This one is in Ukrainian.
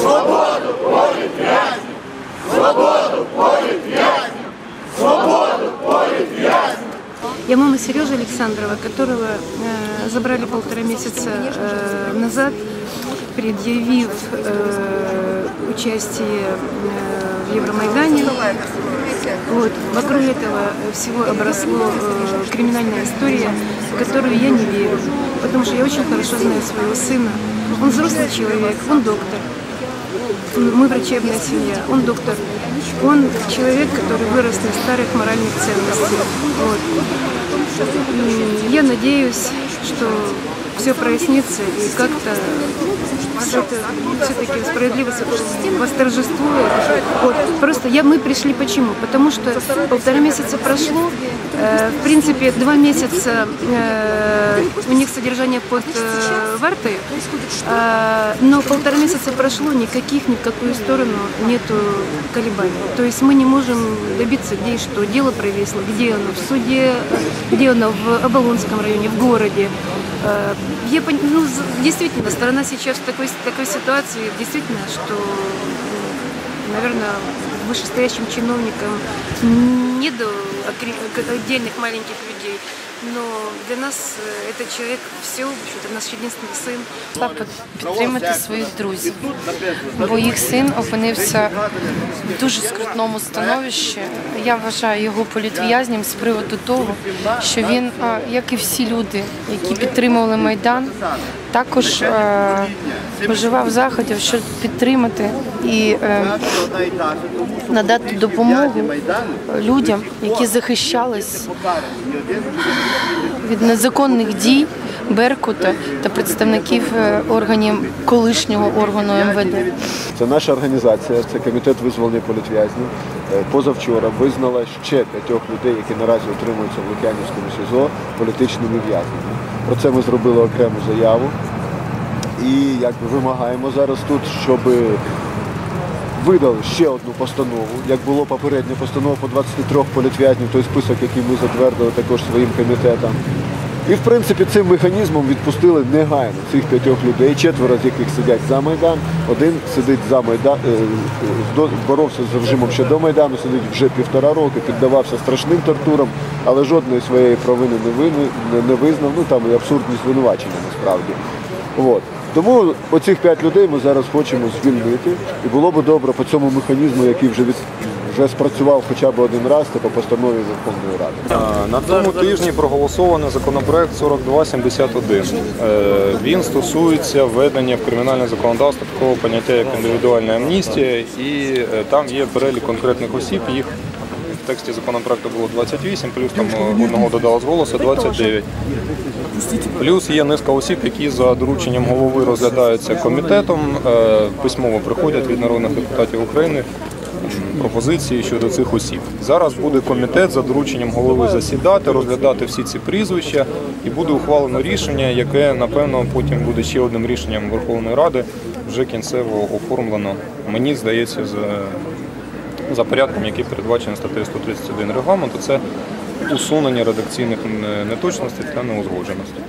Свободу політв'язням! Свободу політв'язням! Свободу поле вязьму! Я мама Сережи Александрова, которого э, забрали полтора месяца э, назад, предъявив э, участие э, в Евромайдане. Вот. Вокруг этого всего обросло э, криминальная история, в которую я не верю, потому что я очень хорошо знаю своего сына. Он взрослый человек, он доктор. Мы врачебная семья, он доктор. Он человек, который вырос на старых моральных ценностях. Вот. И я надеюсь, что все прояснится и как-то все-таки справедливость восторжествует. Вот. Просто я, мы пришли почему? Потому что полтора месяца прошло, э, в принципе, два месяца э, у них содержание под э, вартой, э, но полтора месяца прошло, никаких, ни в какую сторону нету колебаний. То есть мы не можем добиться, где что, дело провесло, где оно, в суде, где оно, в Оболонском районе, в городе. Э, Я, ну, действительно, страна сейчас в такой, такой ситуации, действительно, что, наверное, вышестоящим чиновникам не до окре- к- отдельных маленьких людей, но для нас э, этот человек все, в общем-то, наш единственный сын. Та підтримати своїх друзів, бо їх син опинився в дуже скрутному становищі. Я вважаю його політв'язнім з приводу того, що він, а, як і всі люди, які підтримували майдан, також е, вживав заходів, щоб підтримати і е, надати допомогу людям, які захищались від незаконних дій Беркута та представників е, органів колишнього органу МВД. Це наша організація, це комітет визволення політв'язнів. Е, Позавчора визнала ще п'ятьох людей, які наразі утримуються в Лук'янівському СІЗО політичними в'язнями. Про це ми зробили окрему заяву. І якби вимагаємо зараз тут, щоб видали ще одну постанову, як було попередня постанова по 23 політв'язнів, той список, який ми затвердили також своїм комітетом. І в принципі цим механізмом відпустили негайно цих п'ятьох людей, четверо з яких сидять за Майдан, один сидить за Майдан, е, боровся з режимом ще до Майдану, сидить вже півтора роки, піддавався страшним тортурам, але жодної своєї провини не визнав. Ну там і абсурдні звинувачення насправді. От. Тому оцих п'ять людей ми зараз хочемо звільнити. І було б добре по цьому механізму, який вже від вже спрацював хоча б один раз, та по постанові Верховної Ради. На цьому тижні проголосований законопроект 4271. Е, Він стосується введення в кримінальне законодавство такого поняття як індивідуальна амністія, і е, там є перелік конкретних осіб. Їх тексті законопроекту було 28, плюс там е, одного додали з голосу 29. Плюс є низка осіб, які за дорученням голови розглядаються комітетом, е, письмово приходять від народних депутатів України пропозиції щодо цих осіб. Зараз буде комітет за дорученням голови засідати, розглядати всі ці прізвища, і буде ухвалено рішення, яке напевно потім буде ще одним рішенням Верховної Ради, вже кінцево оформлено. Мені здається, за, за порядком, який передбачений статтею 131 регламенту, це усунення редакційних неточностей та неузгодженостей.